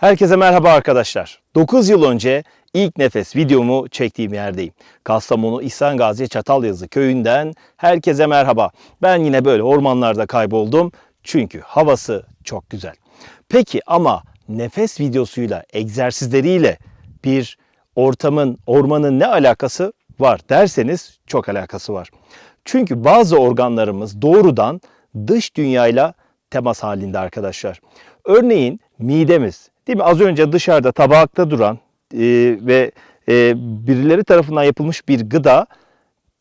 Herkese merhaba arkadaşlar. 9 yıl önce ilk nefes videomu çektiğim yerdeyim. Kastamonu İhsan Gazi Çatalyazı köyünden herkese merhaba. Ben yine böyle ormanlarda kayboldum çünkü havası çok güzel. Peki ama nefes videosuyla, egzersizleriyle bir ortamın, ormanın ne alakası var derseniz çok alakası var. Çünkü bazı organlarımız doğrudan dış dünyayla temas halinde arkadaşlar. Örneğin midemiz, değil mi? Az önce dışarıda tabakta duran e, ve e, birileri tarafından yapılmış bir gıda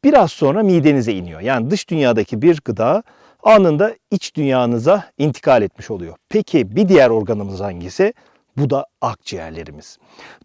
biraz sonra midenize iniyor. Yani dış dünyadaki bir gıda anında iç dünyanıza intikal etmiş oluyor. Peki bir diğer organımız hangisi? Bu da akciğerlerimiz.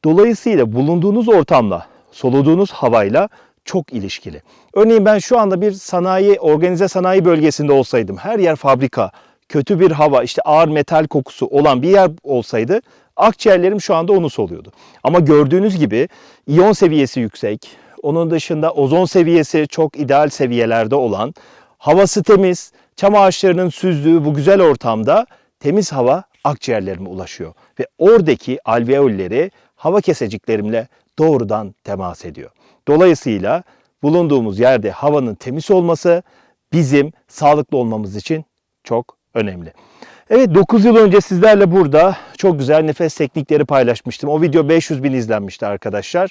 Dolayısıyla bulunduğunuz ortamla, soluduğunuz havayla çok ilişkili. Örneğin ben şu anda bir sanayi, organize sanayi bölgesinde olsaydım, her yer fabrika, kötü bir hava, işte ağır metal kokusu olan bir yer olsaydı akciğerlerim şu anda onu soluyordu. Ama gördüğünüz gibi iyon seviyesi yüksek, onun dışında ozon seviyesi çok ideal seviyelerde olan, havası temiz, çam ağaçlarının süzdüğü bu güzel ortamda temiz hava akciğerlerime ulaşıyor. Ve oradaki alveolleri hava keseciklerimle doğrudan temas ediyor. Dolayısıyla bulunduğumuz yerde havanın temiz olması bizim sağlıklı olmamız için çok önemli. Evet 9 yıl önce sizlerle burada çok güzel nefes teknikleri paylaşmıştım. O video 500 bin izlenmişti arkadaşlar.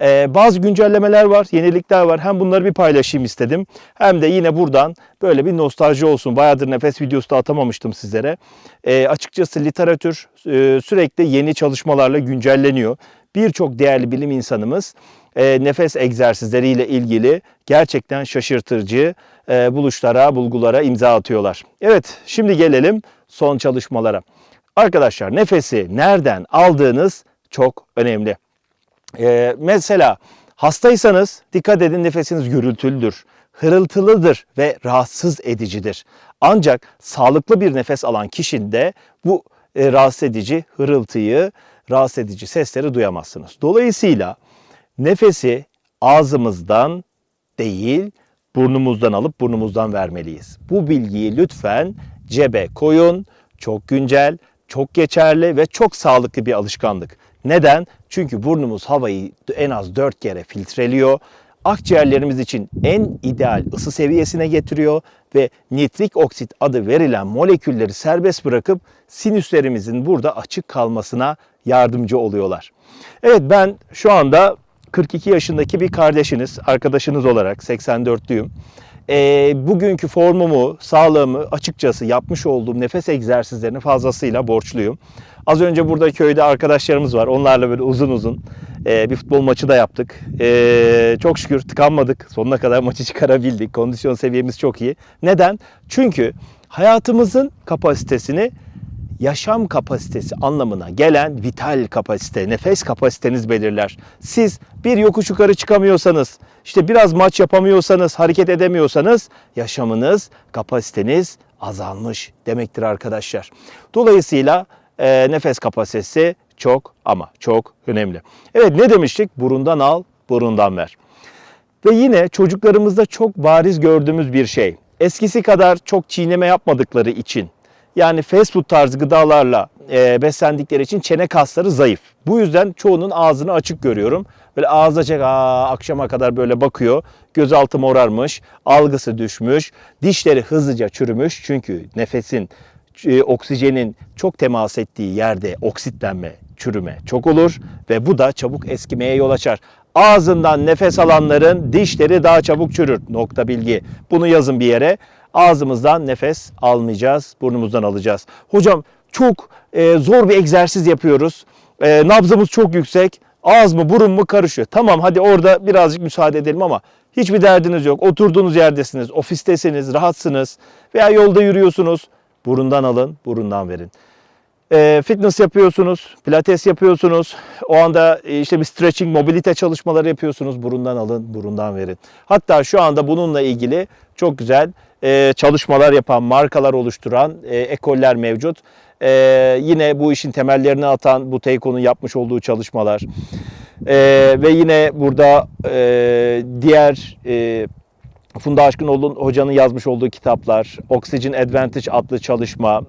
Ee, bazı güncellemeler var, yenilikler var. Hem bunları bir paylaşayım istedim. Hem de yine buradan böyle bir nostalji olsun. Bayağıdır nefes videosu da atamamıştım sizlere. Ee, açıkçası literatür e, sürekli yeni çalışmalarla güncelleniyor. Birçok değerli bilim insanımız e, nefes egzersizleriyle ilgili gerçekten şaşırtıcı e, buluşlara, bulgulara imza atıyorlar. Evet, şimdi gelelim son çalışmalara. Arkadaşlar nefesi nereden aldığınız çok önemli. E, mesela hastaysanız dikkat edin nefesiniz gürültülüdür, hırıltılıdır ve rahatsız edicidir. Ancak sağlıklı bir nefes alan kişinde bu e, rahatsız edici hırıltıyı, rahatsız edici sesleri duyamazsınız. Dolayısıyla nefesi ağzımızdan değil burnumuzdan alıp burnumuzdan vermeliyiz. Bu bilgiyi lütfen cebe koyun. Çok güncel, çok geçerli ve çok sağlıklı bir alışkanlık. Neden? Çünkü burnumuz havayı en az 4 kere filtreliyor. Akciğerlerimiz için en ideal ısı seviyesine getiriyor ve nitrik oksit adı verilen molekülleri serbest bırakıp sinüslerimizin burada açık kalmasına yardımcı oluyorlar. Evet ben şu anda 42 yaşındaki bir kardeşiniz, arkadaşınız olarak 84'lüyüm. E, bugünkü formumu, sağlığımı açıkçası yapmış olduğum nefes egzersizlerini fazlasıyla borçluyum. Az önce burada köyde arkadaşlarımız var. Onlarla böyle uzun uzun e, bir futbol maçı da yaptık. E, çok şükür tıkanmadık. Sonuna kadar maçı çıkarabildik. Kondisyon seviyemiz çok iyi. Neden? Çünkü hayatımızın kapasitesini yaşam kapasitesi anlamına gelen vital kapasite, nefes kapasiteniz belirler. Siz bir yokuş yukarı çıkamıyorsanız, işte biraz maç yapamıyorsanız, hareket edemiyorsanız yaşamınız, kapasiteniz azalmış demektir arkadaşlar. Dolayısıyla e, nefes kapasitesi çok ama çok önemli. Evet ne demiştik? Burundan al, burundan ver. Ve yine çocuklarımızda çok bariz gördüğümüz bir şey. Eskisi kadar çok çiğneme yapmadıkları için yani fast food tarzı gıdalarla e, beslendikleri için çene kasları zayıf. Bu yüzden çoğunun ağzını açık görüyorum. Böyle ağız açık aa, akşama kadar böyle bakıyor. Gözaltı morarmış, algısı düşmüş, dişleri hızlıca çürümüş. Çünkü nefesin, e, oksijenin çok temas ettiği yerde oksitlenme, çürüme çok olur ve bu da çabuk eskimeye yol açar. Ağzından nefes alanların dişleri daha çabuk çürür. Nokta bilgi. Bunu yazın bir yere. Ağzımızdan nefes almayacağız, burnumuzdan alacağız. Hocam çok e, zor bir egzersiz yapıyoruz. E, nabzımız çok yüksek. Ağız mı burun mu karışıyor. Tamam hadi orada birazcık müsaade edelim ama hiçbir derdiniz yok. Oturduğunuz yerdesiniz, ofistesiniz, rahatsınız veya yolda yürüyorsunuz. Burundan alın, burundan verin. E, fitness yapıyorsunuz, pilates yapıyorsunuz. O anda e, işte bir stretching, mobilite çalışmaları yapıyorsunuz. Burundan alın, burundan verin. Hatta şu anda bununla ilgili çok güzel e, çalışmalar yapan, markalar oluşturan e, ekoller mevcut. Yine bu işin temellerini atan bu Teyko'nun yapmış olduğu çalışmalar. Ve yine burada diğer e, Funda Aşkınoğlu hocanın yazmış olduğu kitaplar, Oxygen Advantage adlı çalışma,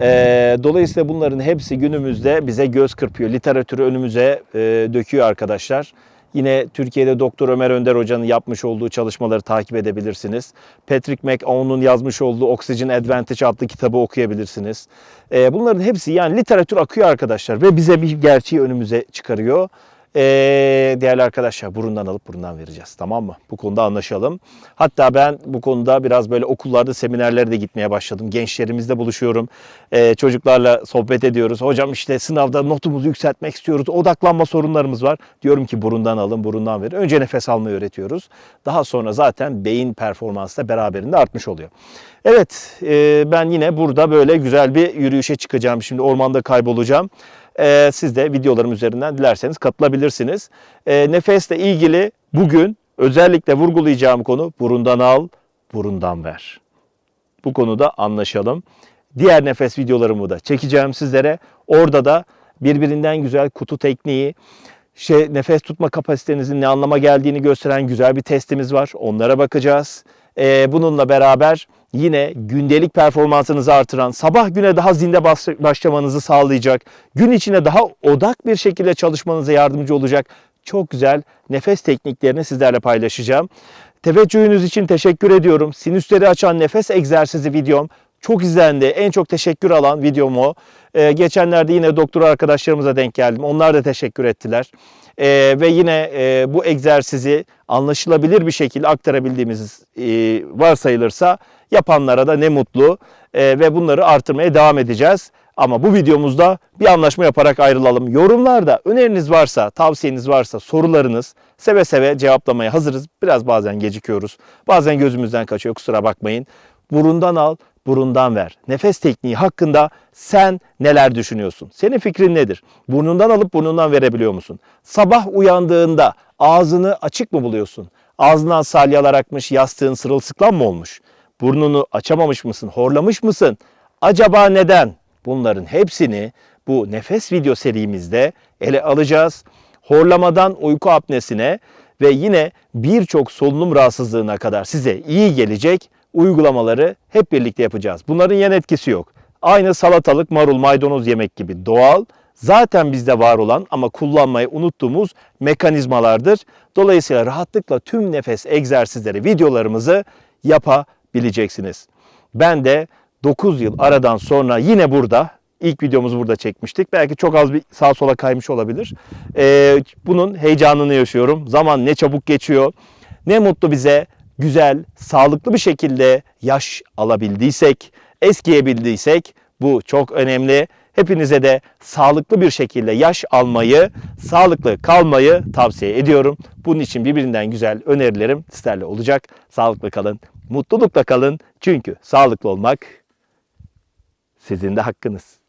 Ee, dolayısıyla bunların hepsi günümüzde bize göz kırpıyor. Literatürü önümüze e, döküyor arkadaşlar. Yine Türkiye'de Doktor Ömer Önder Hoca'nın yapmış olduğu çalışmaları takip edebilirsiniz. Patrick McAown'un yazmış olduğu Oxygen Advantage adlı kitabı okuyabilirsiniz. Ee, bunların hepsi yani literatür akıyor arkadaşlar ve bize bir gerçeği önümüze çıkarıyor. Ee, değerli arkadaşlar burundan alıp burundan vereceğiz tamam mı? Bu konuda anlaşalım. Hatta ben bu konuda biraz böyle okullarda seminerlere de gitmeye başladım. Gençlerimizle buluşuyorum. Ee, çocuklarla sohbet ediyoruz. Hocam işte sınavda notumuzu yükseltmek istiyoruz. Odaklanma sorunlarımız var. Diyorum ki burundan alın, burundan verin. Önce nefes almayı öğretiyoruz. Daha sonra zaten beyin performansı da beraberinde artmış oluyor. Evet e, ben yine burada böyle güzel bir yürüyüşe çıkacağım. Şimdi ormanda kaybolacağım. Ee, siz de videolarım üzerinden dilerseniz katılabilirsiniz. Ee, nefesle ilgili bugün özellikle vurgulayacağım konu burundan al, burundan ver. Bu konuda anlaşalım. Diğer nefes videolarımı da çekeceğim sizlere. Orada da birbirinden güzel kutu tekniği, şey nefes tutma kapasitenizin ne anlama geldiğini gösteren güzel bir testimiz var. Onlara bakacağız. Ee, bununla beraber yine gündelik performansınızı artıran, sabah güne daha zinde başlamanızı sağlayacak, gün içine daha odak bir şekilde çalışmanıza yardımcı olacak çok güzel nefes tekniklerini sizlerle paylaşacağım. Teveccühünüz için teşekkür ediyorum. Sinüsleri açan nefes egzersizi videom çok izlendi. En çok teşekkür alan videom o. Ee, geçenlerde yine doktor arkadaşlarımıza denk geldim. Onlar da teşekkür ettiler. Ee, ve yine e, bu egzersizi anlaşılabilir bir şekilde aktarabildiğimiz e, varsayılırsa yapanlara da ne mutlu Ee, ve bunları artırmaya devam edeceğiz. Ama bu videomuzda bir anlaşma yaparak ayrılalım. Yorumlarda öneriniz varsa, tavsiyeniz varsa, sorularınız seve seve cevaplamaya hazırız. Biraz bazen gecikiyoruz. Bazen gözümüzden kaçıyor kusura bakmayın. Burundan al, burundan ver. Nefes tekniği hakkında sen neler düşünüyorsun? Senin fikrin nedir? Burnundan alıp burnundan verebiliyor musun? Sabah uyandığında ağzını açık mı buluyorsun? Ağzından salyalar akmış, yastığın sırılsıklam mı olmuş? Burnunu açamamış mısın? Horlamış mısın? Acaba neden? Bunların hepsini bu nefes video serimizde ele alacağız. Horlamadan uyku apnesine ve yine birçok solunum rahatsızlığına kadar size iyi gelecek uygulamaları hep birlikte yapacağız. Bunların yan etkisi yok. Aynı salatalık, marul, maydanoz yemek gibi doğal, zaten bizde var olan ama kullanmayı unuttuğumuz mekanizmalardır. Dolayısıyla rahatlıkla tüm nefes egzersizleri videolarımızı yapabileceksiniz. Ben de 9 yıl aradan sonra yine burada ilk videomuzu burada çekmiştik. Belki çok az bir sağa sola kaymış olabilir. Ee, bunun heyecanını yaşıyorum. Zaman ne çabuk geçiyor. Ne mutlu bize güzel, sağlıklı bir şekilde yaş alabildiysek, eskiyebildiysek bu çok önemli. Hepinize de sağlıklı bir şekilde yaş almayı, sağlıklı kalmayı tavsiye ediyorum. Bunun için birbirinden güzel önerilerim sizlerle olacak. Sağlıklı kalın, mutlulukla kalın. Çünkü sağlıklı olmak sizin de hakkınız.